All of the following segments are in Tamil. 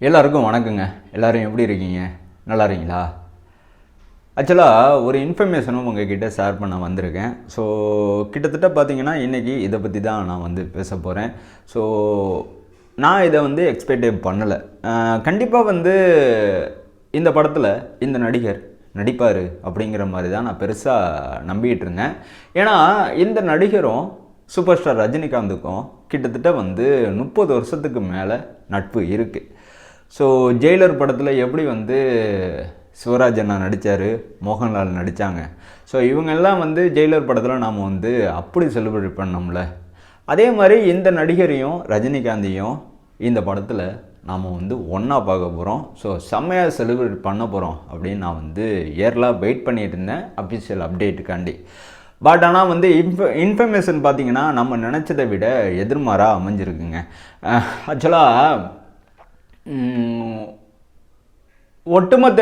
எல்லாருக்கும் வணக்கங்க. எல்லோரும் எப்படி இருக்கீங்க? நல்லா இருக்கீங்களா? ஆக்சுவலாக ஒரு இன்ஃபர்மேஷனும் உங்ககிட்ட ஷேர் பண்ண வந்திருக்கேன். ஸோ கிட்டத்தட்ட பார்த்தீங்கன்னா இன்றைக்கி இதை பற்றி தான் நான் வந்து பேச போகிறேன் ஸோ நான் இதை வந்து எக்ஸ்பெக்டே பண்ணலை. கண்டிப்பாக வந்து இந்த படத்தில் இந்த நடிகர் நடிப்பார் அப்படிங்கிற மாதிரி தான் நான் பெருசாக நம்பிக்கிட்டு இருந்தேன். ஏன்னா இந்த நடிகரும் சூப்பர் ஸ்டார் ரஜினிகாந்துக்கும் கிட்டத்தட்ட வந்து முப்பது வருஷத்துக்கு மேலே நட்பு இருக்குது ஸோ ஜெயிலர் படத்தில் எப்படி வந்து சிவராஜ் அண்ணா நடித்தார் மோகன்லால் நடித்தாங்க ஸோ இவங்கெல்லாம் வந்து ஜெயிலர் படத்தில் நாம் வந்து அப்படி செலிப்ரேட் பண்ணோம்ல. அதே மாதிரி இந்த நடிகரையும் ரஜினிகாந்தையும் இந்த படத்தில் நாம் வந்து ஒன்றா பார்க்க போகிறோம் ஸோ செம்மையாக செலிப்ரேட் பண்ண போகிறோம் அப்படின்னு நான் வந்து இயர்லாக வெயிட் பண்ணிட்டு இருந்தேன் அஃபிஷியல் அப்டேட்டுக்காண்டி பட் ஆனால் வந்து இன்ஃப இன்ஃபர்மேஷன் பார்த்தீங்கன்னா நம்ம நினச்சதை விட எதிர்மாறாக அமைஞ்சிருக்குங்க. ஆக்சுவலாக ஒட்டுமொத்த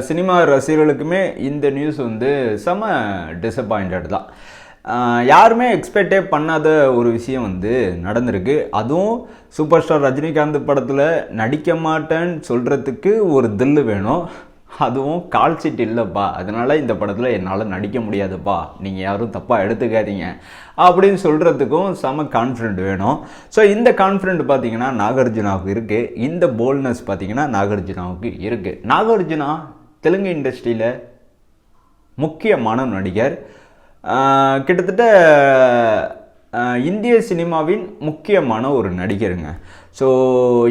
சினிமா ரசிகர்களுக்குமே இந்த நியூஸ் வந்து செம டிசப்பாயிண்டட் தான். யாருமே எக்ஸ்பெக்டே பண்ணாத ஒரு விஷயம் வந்து நடந்திருக்கு. அதுவும் சூப்பர் ஸ்டார் ரஜினிகாந்த் படத்தில் நடிக்க மாட்டேன்னு சொல்கிறதுக்கு ஒரு தில்லு வேணும். அதுவும் கால் சீட் இல்லைப்பா. அதனால் இந்த படத்தில் என்னால் நடிக்க முடியாதுப்பா. நீங்கள் யாரும் தப்பாக எடுத்துக்காதீங்க. அப்படின்னு சொல்கிறதுக்கும் செம கான்ஃபிடென்ட் வேணும். ஸோ இந்த கான்ஃபிடென்ட் பார்த்தீங்கன்னா நாகார்ஜுனாவுக்கு இருக்குது இந்த போல்ட்னஸ் பார்த்தீங்கன்னா நாகார்ஜுனாவுக்கு இருக்குது நாகார்ஜுனா தெலுங்கு இண்டஸ்ட்ரியில் முக்கியமான நடிகர். கிட்டத்தட்ட இந்திய சினிமாவின் முக்கியமான ஒரு நடிகருங்க. ஸோ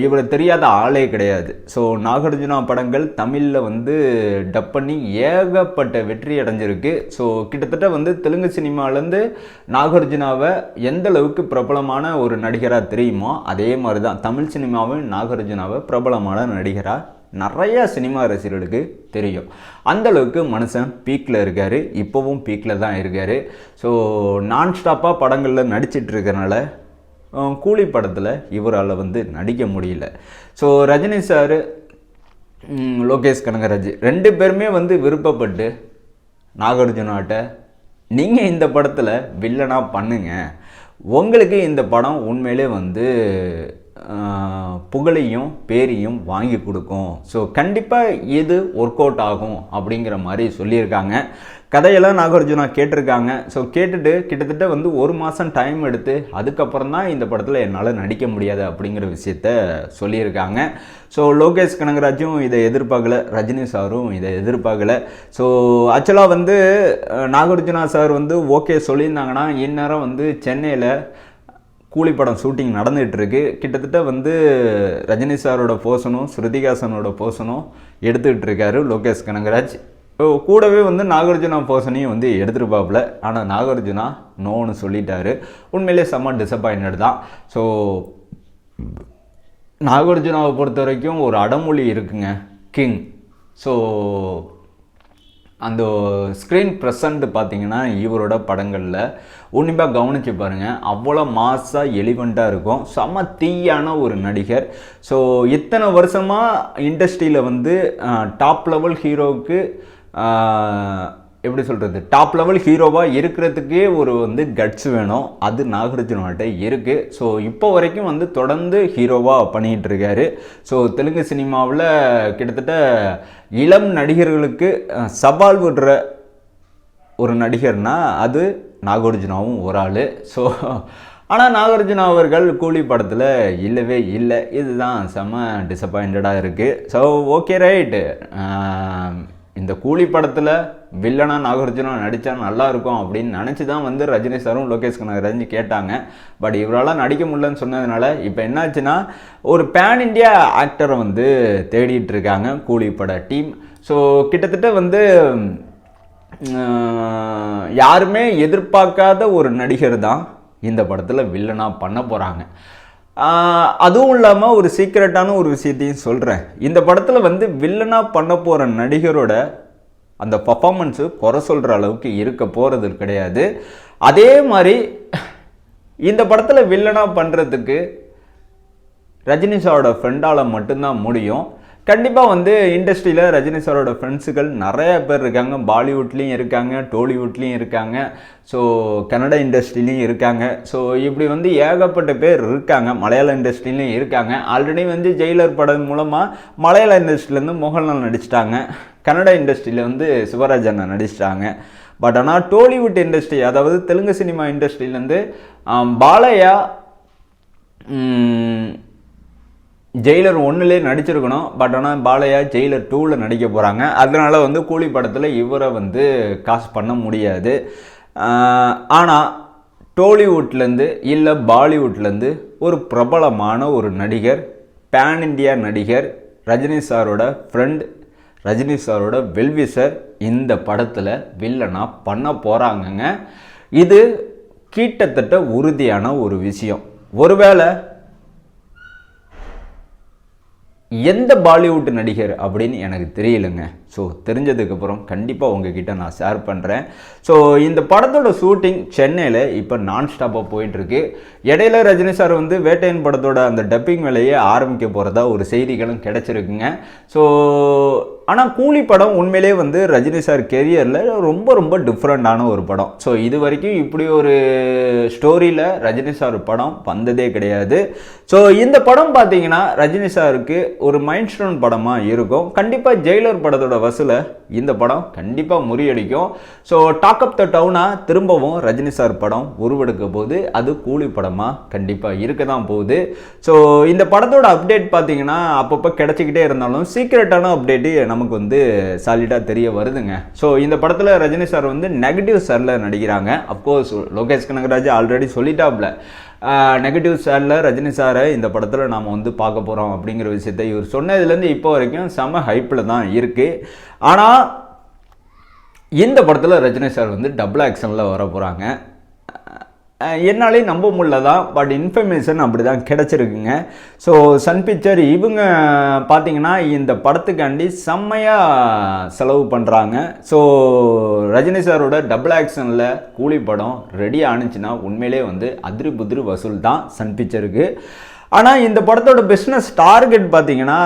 இவரை தெரியாத ஆளே கிடையாது. ஸோ நாகார்ஜுனா படங்கள் தமிழில் வந்து டப் பண்ணி ஏகப்பட்ட வெற்றி அடைஞ்சிருக்கு. ஸோ கிட்டத்தட்ட வந்து தெலுங்கு சினிமாலேருந்து நாகார்ஜுனாவை எந்த அளவுக்கு பிரபலமான ஒரு நடிகராக தெரியுமோ அதே மாதிரி தான் தமிழ் சினிமாவும் நாகார்ஜுனாவை பிரபலமான நடிகராக நிறைய சினிமா ரசிகர்களுக்கு தெரியும். அந்த அளவுக்கு மனுஷன் பீக்கில் இருக்கார் இப்போவும் பீக்கில் தான் இருக்கார். ஸோ நான் ஸ்டாப்பாக படங்களில் நடிச்சிட்ருக்கனால கூலி படத்தில் இவரால் வந்து நடிக்க முடியல. ஸோ ரஜினி சார் லோகேஷ் கனகராஜ் ரெண்டு பேருமே வந்து விருப்பப்பட்டு நாகார்ஜுனாட்ட நீங்கள் இந்த படத்தில் வில்லனாக பண்ணுங்க. உங்களுக்கு இந்த படம் உண்மையிலே வந்து புகழையும் பேரையும் வாங்கி கொடுக்கும். ஸோ கண்டிப்பாக இது ஒர்க் அவுட் ஆகும் அப்படிங்கிற மாதிரி சொல்லியிருக்காங்க. கதையெல்லாம் நாகார்ஜுனா கேட்டிருக்காங்க. ஸோ கேட்டுட்டு கிட்டத்தட்ட வந்து ஒரு மாதம் டைம் எடுத்து அதுக்கப்புறம் தான் இந்த படத்தில் என்னால் நடிக்க முடியாது அப்படிங்கிற விஷயத்த சொல்லியிருக்காங்க. ஸோ லோகேஷ் கனகராஜும் இதை எதிர்பார்க்கல ரஜினி சாரும் இதை எதிர்பார்க்கல. ஸோ ஆக்சுவலாக வந்து நாகார்ஜுனா சார் வந்து ஓகே சொல்லியிருந்தாங்கன்னா இந்நேரம் வந்து சென்னையில் கூலி படம் ஷூட்டிங் நடந்துகிட்ருக்கு கிட்டத்தட்ட வந்து ரஜினி சாரோட போர்ஷனும் ஸ்ருதிகாசனோட போர்ஷனும் எடுத்துக்கிட்டு இருக்காரு லோகேஷ் கனகராஜ். கூடவே வந்து நாகார்ஜுனா பர்சனையும் வந்து எடுத்துருப்பாப்புல. ஆனால் நாகார்ஜுனா நோன்னு சொல்லிட்டாரு. உண்மையிலே செம்ம டிசப்பாயின்ட் தான். ஸோ நாகார்ஜுனாவை பொறுத்த வரைக்கும் ஒரு அடமொழி இருக்குங்க கிங் ஸோ அந்த ஸ்க்ரீன் ப்ரெசண்ட் பார்த்தீங்கன்னா இவரோட படங்களில். உன்னிப்பாக கவனித்து பாருங்கள் அவ்வளோ மாஸாக எலிவெண்ட்டாக இருக்கும். செம தீயான ஒரு நடிகர். ஸோ இத்தனை வருஷமாக இண்டஸ்ட்ரியில் வந்து டாப் லெவல் ஹீரோவுக்கு எப்படி சொல்கிறது டாப் லெவல் ஹீரோவாக இருக்கிறதுக்கே ஒரு வந்து கட்ஸ் வேணும். அது நாகார்ஜுனாட்ட இருக்குது ஸோ இப்போ வரைக்கும் வந்து தொடர்ந்து ஹீரோவாக பண்ணிகிட்டு இருக்காரு. ஸோ தெலுங்கு சினிமாவில் கிட்டத்தட்ட இளம் நடிகர்களுக்கு சவால் விடுற ஒரு நடிகர்னா அது நாகார்ஜுனாவும் ஒரு ஆள். ஸோ ஆனால் நாகார்ஜுனா அவர்கள் கூலி படத்தில் இல்லவே இல்லை. இதுதான் செம்ம டிசப்பாயிண்டடாக இருக்குது ஸோ ஓகே ரைட்டு இந்த கூலி படத்தில் வில்லனா நாகார்ஜுனா நடித்தா நல்லா இருக்கும் அப்படின்னு நினச்சி தான் வந்து ரஜினி சாரும் லோகேஷ் கனகராஜ் கேட்டாங்க. பட் இவரால் நடிக்க முடியலன்னு சொன்னதுனால இப்போ என்னாச்சுன்னா ஒரு பேன் இண்டியா ஆக்டரை வந்து தேடிட்டு இருக்காங்க கூலி பட டீம் ஸோ கிட்டத்தட்ட வந்து யாருமே எதிர்பார்க்காத ஒரு நடிகர் தான் இந்த படத்தில் வில்லனாக பண்ண போகிறாங்க அதுவும் இல்லாமல் ஒரு சீக்ரெட்டான ஒரு விஷயத்தையும் சொல்கிறேன் இந்த படத்தில் வந்து வில்லனாக பண்ண போகிற நடிகரோட அந்த பர்ஃபாமன்ஸு குறை சொல்கிற அளவுக்கு இருக்க போகிறது கிடையாது. அதே மாதிரி இந்த படத்தில் வில்லனாக பண்ணுறதுக்கு ரஜினிஷாவோட ஃப்ரெண்டால் மட்டும்தான் முடியும். கண்டிப்பாக வந்து இண்டஸ்ட்ரியில் ரஜினி சாரோட ஃப்ரெண்ட்ஸுகள் நிறைய பேர் இருக்காங்க. பாலிவுட்லேயும் இருக்காங்க டோலிவுட்லேயும் இருக்காங்க. ஸோ கன்னட இண்டஸ்ட்ரிலையும் இருக்காங்க. ஸோ இப்படி வந்து ஏகப்பட்ட பேர் இருக்காங்க. மலையாள இண்டஸ்ட்ரிலையும் இருக்காங்க. ஆல்ரெடி வந்து ஜெயிலர் படம் மூலமாக மலையாள இண்டஸ்ட்ரியிலேருந்து மோகன்லால் நடிச்சிட்டாங்க. கன்னட இண்டஸ்ட்ரியில் வந்து சிவராஜ் அண்ணா நடிச்சிட்டாங்க. பட் ஆனால் டோலிவுட் இண்டஸ்ட்ரி அதாவது தெலுங்கு சினிமா இண்டஸ்ட்ரியிலேருந்து பாலையா ஜெயிலர் ஒன்றுலே நடிச்சிருக்கணும் பட் ஆனால் பாலையா ஜெயிலர் டூவில் நடிக்க போகிறாங்க அதனால் வந்து கூலி படத்தில் இவரை வந்து காசு பண்ண முடியாது. ஆனால் டோலிவுட்லேருந்து இல்லை பாலிவுட்லேருந்து ஒரு பிரபலமான ஒரு நடிகர் பேன் இண்டியா நடிகர் ரஜினி சாரோட ஃப்ரெண்ட் ரஜினி சாரோட வெல்விசர் இந்த படத்தில் வில்லனாக பண்ண போகிறாங்கங்க இது கிட்டத்தட்ட உறுதியான ஒரு விஷயம். ஒருவேளை எந்த பாலிவுட் நடிகர் அப்படின்னு எனக்கு தெரியலங்க. ஸோ தெரிஞ்சதுக்கப்புறம் கண்டிப்பாக உங்ககிட்ட நான் ஷேர் பண்ணுறேன் ஸோ இந்த படத்தோட ஷூட்டிங் சென்னையில் இப்போ நான் ஸ்டாப்பாக போயிட்டுருக்கு. இடையில ரஜினி சார் வந்து வேட்டையன் படத்தோட அந்த டப்பிங் வேலையை ஆரம்பிக்க போகிறதா ஒரு செய்திகளும் கிடச்சிருக்குங்க. ஸோ ஆனால் கூலி படம் உண்மையிலே வந்து ரஜினி சார் கெரியரில் ரொம்ப ரொம்ப டிஃப்ரெண்ட்டான ஒரு படம். ஸோ இது வரைக்கும் இப்படி ஒரு ஸ்டோரியில் ரஜினி சார் படம் வந்ததே கிடையாது. ஸோ இந்த படம் பார்த்தீங்கன்னா ரஜினி சாருக்கு ஒரு மைண்ட் ஸ்டோன் படமாக இருக்கும். கண்டிப்பாக ஜெயிலர் படத்தோட வசூலை இந்த படம் கண்டிப்பாக முறியடிக்கும். ஸோ டாக் அப் த டவுனாக திரும்பவும் ரஜினி சார் படம் உருவெடுக்க போது அது கூலி படமாக கண்டிப்பாக இருக்க தான் போகுது. ஸோ இந்த படத்தோட அப்டேட் பார்த்தீங்கன்னா அப்பப்போ கிடச்சிக்கிட்டே இருந்தாலும் சீக்கிரட்டான அப்டேட்டு நமக்கு வந்து சாலிடாக தெரிய வருதுங்க. ஸோ இந்த படத்தில் ரஜினி சார் வந்து நெகட்டிவ் சாரில் நடிக்கிறாங்க. Of course Lokesh Kanagaraj already சொல்லிட்டாப்ல. Negative சாரில் ரஜினி சாரை இந்த படத்தில் நாம் வந்து பார்க்க போகிறோம் அப்படிங்கிற விஷயத்தை இவர் சொன்னதுலேருந்து இப்போ வரைக்கும் செம ஹைப்பில் தான் இருக்குது ஆனால் இந்த படத்தில் ரஜினி சார் வந்து டபுள் ஆக்ஷனில் வர போகிறாங்க என்னாலே நம்ப முடியல தான் பட் இன்ஃபர்மேஷன் அப்படி தான் கிடச்சிருக்குங்க. ஸோ சன் பிக்சர் இவங்க பார்த்தீங்கன்னா இந்த படத்துக்காண்டி செம்மையாக செலவு பண்ணுறாங்க ஸோ ரஜினி சாரோட டபுள் ஆக்ஷனில் கூலி படம் ரெடி ஆணுச்சுன்னா உண்மையிலே வந்து அதிரி புதிரி வசூல் தான் சன் பிக்சருக்கு ஆனால் இந்த படத்தோட பிஸ்னஸ் டார்கெட் பார்த்திங்கன்னா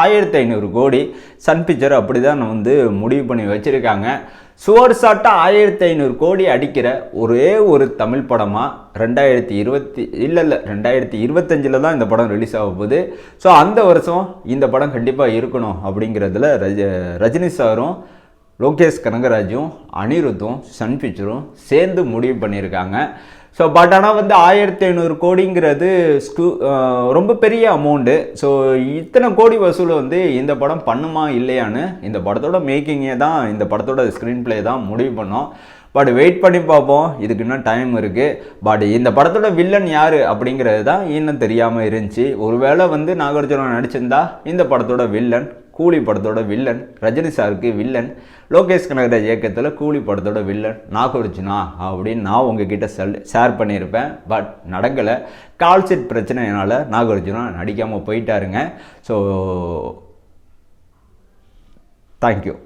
ஆயிரத்தி ஐநூறு கோடி சன் பிக்சர் அப்படி தான் வந்து முடிவு பண்ணி வச்சுருக்காங்க. சுவர் சாட்டாக ஆயிரத்தி ஐநூறு கோடி அடிக்கிற ஒரே ஒரு தமிழ் படமாக ரெண்டாயிரத்தி இருபத்தி இல்லை இல்லை ரெண்டாயிரத்தி இருபத்தஞ்சில் தான் இந்த படம் ரிலீஸ் ஆக போகுது. ஸோ அந்த வருஷம் இந்த படம் கண்டிப்பாக இருக்கணும் அப்படிங்கிறதுல ரஜ ரஜினி சாரும் லோகேஷ் கனகராஜும் அனிருத்தும் சன் பிக்சரும் சேர்ந்து முடிவு பண்ணியிருக்காங்க. ஸோ பட் ஆனால் வந்து ஆயிரத்தி ஐநூறு கோடிங்கிறது ஸ்கூ uh, ரொம்ப பெரிய அமௌண்ட்டு ஸோ இத்தனை கோடி வசூல் வந்து இந்த படம் பண்ணுமா இல்லையான்னு இந்த படத்தோட மேக்கிங்கே தான் இந்த படத்தோட ஸ்க்ரீன் ப்ளே தான் முடிவு பண்ணோம். பட் வெயிட் பண்ணி பார்ப்போம். இதுக்கு இன்னும் டைம் இருக்குது பட் இந்த படத்தோட வில்லன் யார் அப்படிங்கிறது தான் இன்னும் தெரியாமல் இருந்துச்சு. ஒருவேளை வந்து நாகார்ஜுனா நடிச்சிருந்தா இந்த படத்தோட வில்லன் கூலி படத்தோட வில்லன் ரஜினி சாருக்கு வில்லன் லோகேஷ் கனகராஜ் இயக்கத்தில் கூலி படத்தோட வில்லன் நாகார்ஜுனா அப்படின்னு நான் உங்ககிட்ட செல் ஷேர் பண்ணியிருப்பேன். பட் நடக்கலை. கால் செட் பிரச்சனையினால் நாகார்ஜுனா நடிக்காமல் போயிட்டாருங்க. So thank you